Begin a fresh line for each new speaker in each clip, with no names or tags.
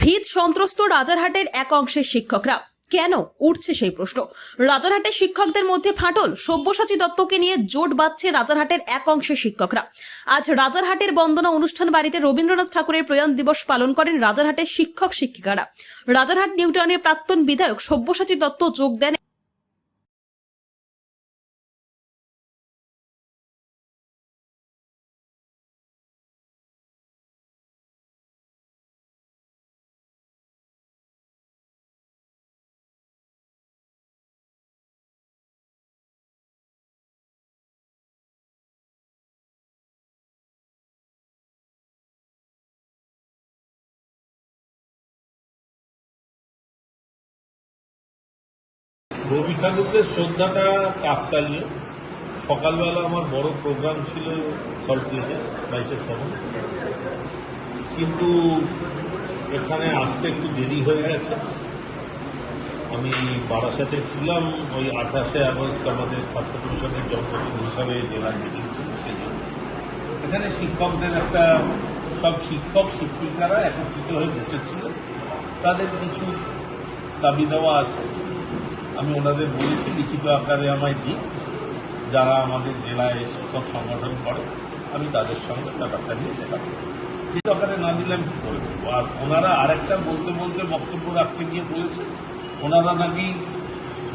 ভিত সন্ত্রস্ত রাজারহাটের এক অংশের শিক্ষকরা। কেন? উঠছে সেই প্রশ্ন। রাজারহাটের শিক্ষকদের মধ্যে ফাটল। সব্যসাচী দত্তকে নিয়ে জোট বাঁধছে রাজারহাটের এক অংশের শিক্ষকরা। আজ রাজারহাটের বন্দনা অনুষ্ঠান বাড়িতে রবীন্দ্রনাথ ঠাকুরের প্রয়াণ দিবস পালন করেন রাজারহাটের শিক্ষক শিক্ষিকারা রাজারহাট নিউটাউনের প্রাক্তন বিধায়ক সব্যসাচী দত্ত যোগ দেন
রবি ঠাকুরকে শ্রদ্ধাটা কাকতালীয় সকালবেলা আমার বড় প্রোগ্রাম ছিল সল্ট লেকে বাইশে শ্রাবণ কিন্তু এখানে আসতে একটু দেরি হয়ে গেছে। আমি বারাসাতে ছিলাম, ওই আঠাশে আগস্ট আমাদের ছাত্র পরিষদের জন্মদিন হিসাবে জেলা মিটিং ছিল এখানে শিক্ষকদের একটা, সব শিক্ষক, শিক্ষিকারা একত্রিত হয়ে বসেছিল। তাদের কিছু দাবি দেওয়া আছে। আমি ওনাদের বলেছি লিখিত আকারে আমায় দিই যারা আমাদের জেলায় শিক্ষক সংগঠন করে আমি তাদের সঙ্গে ব্যাপারটা নিয়ে দেখা। লিখিত আকারে না দিলাম কি করে আর ওনারা আরেকটা বলতে বলতে বক্তব্য রাখতে গিয়ে বলেছে ওনারা নাকি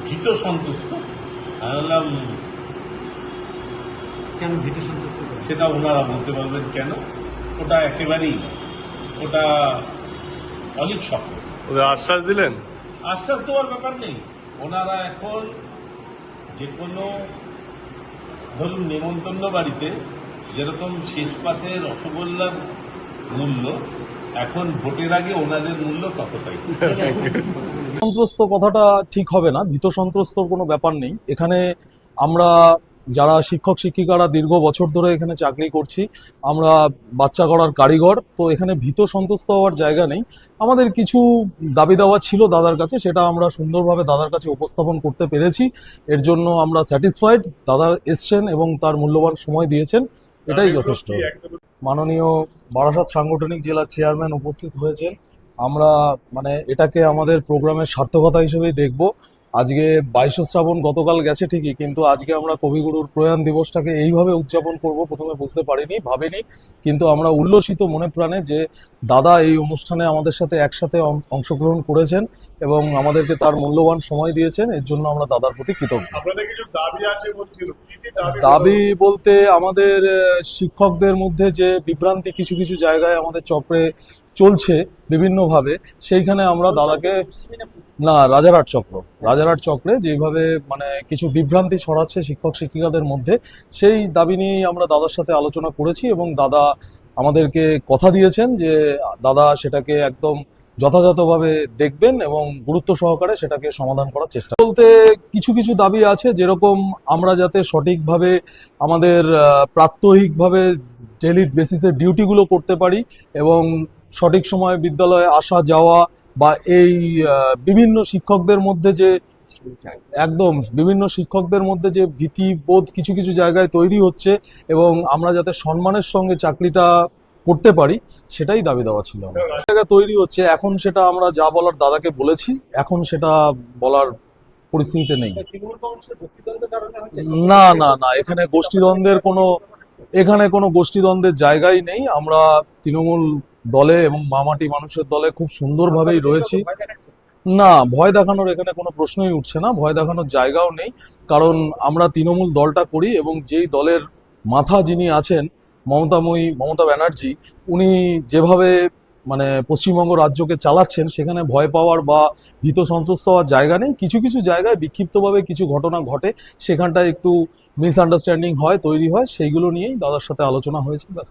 ভীত সন্তুষ্ট। আমি বললাম
কেন ভীতি সন্তুষ্ট
সেটা ওনারা বলতে পারবেন কেন? ওটা একেবারেই ওটা অনেক শক্ত
ওদের আশ্বাস দিলেন?
আশ্বাস দেওয়ার ব্যাপার নেই। ওনারা এখন যে কোনো ধরুন নেমন্তন্ন বাড়িতে যেরকম শেষ পাতে রসগোল্লার মূল্য, এখন ভোটের আগে ওনাদের মূল্য ততটাই।
সন্ত্রস্ত কথাটা ঠিক হবে না, ভীত সন্ত্রস্ত কোনো ব্যাপার নেই। এখানে আমরা যারা শিক্ষক শিক্ষিকারা দীর্ঘ বছর ধরে এখানে চাকরি করছি আমরা বাচ্চা করার কারিগর তো এখানে ভীত সন্তুষ্ট হওয়ার জায়গা নেই। আমাদের কিছু দাবি দাওয়া ছিল দাদার কাছে সেটা আমরা সুন্দরভাবে দাদার কাছে উপস্থাপন করতে পেরেছি। এর জন্য আমরা স্যাটিসফাইড দাদা এসছেন এবং তার মূল্যবান সময় দিয়েছেন এটাই যথেষ্ট। মাননীয় বারাসাত সাংগঠনিক জেলার চেয়ারম্যান উপস্থিত হয়েছেন। আমরা মানে এটাকে আমাদের প্রোগ্রামের সার্থকতা হিসেবেই দেখব। আজকে বাইশে শ্রাবণ গতকাল গেছে ঠিকই কিন্তু আজকে আমরা কবিগুরুর প্রয়াণ দিবসটাকে এইভাবে উদযাপন করব প্রথমে বুঝতে পারিনি ভাবিনি। কিন্তু আমরা উল্লসিত মনে প্রাণে যে দাদা এই অনুষ্ঠানে আমাদের সাথে একসাথে অংশগ্রহণ করেছেন এবং আমাদেরকে তার মূল্যবান সময় দিয়েছেন এর জন্য আমরা দাদার প্রতি কৃতজ্ঞ।
দাবি
বলতে আমাদের শিক্ষকদের মধ্যে যে বিভ্রান্তি কিছু কিছু জায়গায় আমাদের চক্রে চলছে বিভিন্নভাবে, সেইখানে আমরা দাদাকে না, রাজারহাট চক্র। রাজারহাট চক্রে যেভাবে মানে কিছু বিভ্রান্তি ছড়াচ্ছে শিক্ষক শিক্ষিকাদের মধ্যে, সেই দাবি নিয়েই আমরা দাদার সাথে আলোচনা করেছি এবং দাদা আমাদেরকে কথা দিয়েছেন যে, দাদা সেটাকে একদম যথাযথভাবে দেখবেন এবং গুরুত্ব সহকারে সেটাকে সমাধান করার চেষ্টা বলতে কিছু কিছু দাবি আছে যেরকম আমরা যাতে সঠিকভাবে আমাদের প্রাত্যহিকভাবে ডেলি বেসিসে ডিউটিগুলো করতে পারি এবং সঠিক সময়ে বিদ্যালয়ে আসা যাওয়া বা এই বিভিন্ন শিক্ষকদের মধ্যে যে একদম বিভিন্ন শিক্ষকদের মধ্যে যে ভীতিবোধ কিছু কিছু জায়গায় তৈরি হচ্ছে এবং আমরা যাতে সম্মানের সঙ্গে চাকরিটা করতে পারি সেটাই দাবি দেওয়া ছিল আমার। জায়গা তৈরি হচ্ছে এখন সেটা আমরা যা বলার দাদাকে বলেছি এখন সেটা বলার পরিস্থিতিতে নেই না না না এখানে গোষ্ঠীদ্বন্দ্বের কোনো এখানে কোনো গোষ্ঠীদ্বন্দ্বের জায়গাই নেই আমরা তৃণমূল দলে এবং মামাটি মানুষের দলে খুব সুন্দরভাবেই রয়েছি। না ভয় দেখানোর এখানে কোনো প্রশ্নই উঠছে না। ভয় দেখানোর জায়গাও নেই। কারণ আমরা তৃণমূল দলটা করি এবং যেই দলের মাথা যিনি আছেন মমতাময়ী মমতা ব্যানার্জি উনি যেভাবে মানে পশ্চিমবঙ্গ রাজ্যকে চালাচ্ছেন সেখানে ভয় পাওয়ার বা ভীত সন্ত্রস্ত হওয়ার জায়গা নেই। কিছু কিছু জায়গায় বিক্ষিপ্তভাবে কিছু ঘটনা ঘটে। সেখানটায় একটু মিসআন্ডারস্ট্যান্ডিং হয় তৈরি হয়। সেইগুলো নিয়েই দাদার সাথে আলোচনা হয়েছে ব্যাস।